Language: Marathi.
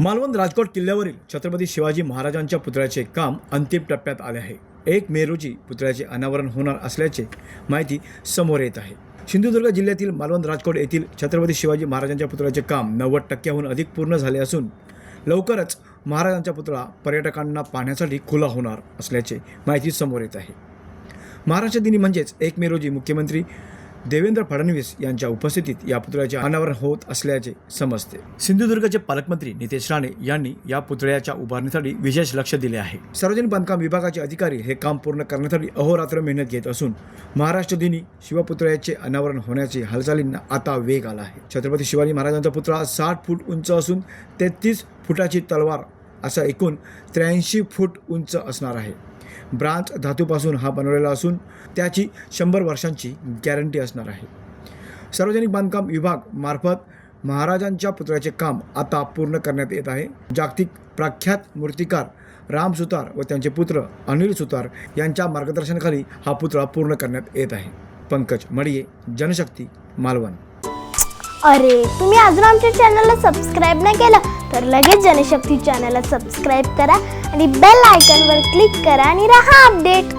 मालवण राजकोट किल्ल्यावरील छत्रपती शिवाजी महाराजांच्या पुतळ्याचे काम अंतिम टप्प्यात आले आहे. एक मे रोजी पुतळ्याचे अनावरण होणार असल्याचे माहिती समोर येत आहे. सिंधुदुर्ग जिल्ह्यातील मालवण राजकोट येथील छत्रपती शिवाजी महाराजांच्या पुतळ्याचे काम नव्वद टक्क्याहून अधिक पूर्ण झाले असून लवकरच महाराजांचा पुतळा पर्यटकांना पाहण्यासाठी खुला होणार असल्याचे माहिती समोर येत आहे. महाराष्ट्र दिनी म्हणजेच एक मे रोजी मुख्यमंत्री देवेंद्र फडणवीस यांच्या उपस्थितीत या पुतळ्याचे अनावरण होत असल्याचे समजते. सिंधुदुर्गचे पालकमंत्री नितेश राणे यांनी या पुतळ्याच्या उभारणीसाठी विशेष लक्ष दिले आहे. सार्वजनिक बांधकाम विभागाचे अधिकारी हे काम पूर्ण करण्यासाठी अहोरात्र मेहनत घेत असून महाराष्ट्र दिनी शिवपुतळ्याचे अनावरण होण्याची हालचालींना आता वेग आला आहे. छत्रपती शिवाजी महाराजांचा पुतळा साठ फूट उंच असून तेहतीस फुटाची तलवार असा एकूण त्र्याऐंशी फूट उंच असणार आहे. ब्रांच धातूपासून हा बनवलेला असून त्याची शंभर वर्षांची गॅरंटी असणार आहे. सार्वजनिक बांधकाम विभाग मार्फत महाराजांच्या पुतळ्याचे काम आता पूर्ण करण्यात येत आहे. जागतिक प्रख्यात मूर्तिकार राम सुतार व त्यांचे पुत्र अनिल सुतार यांच्या मार्गदर्शनाखाली हा पुतळा पूर्ण करण्यात येत आहे. पंकज मडिये जनशक्ती मालवण. अरे तुम्ही अजून आमच्या चॅनलला सबस्क्राईब नाही केलं? तर लगेच जनशक्ती चॅनलला सबस्क्राईब करा आणि बेल आयकॉनवर क्लिक करा आणि राहा अपडेट.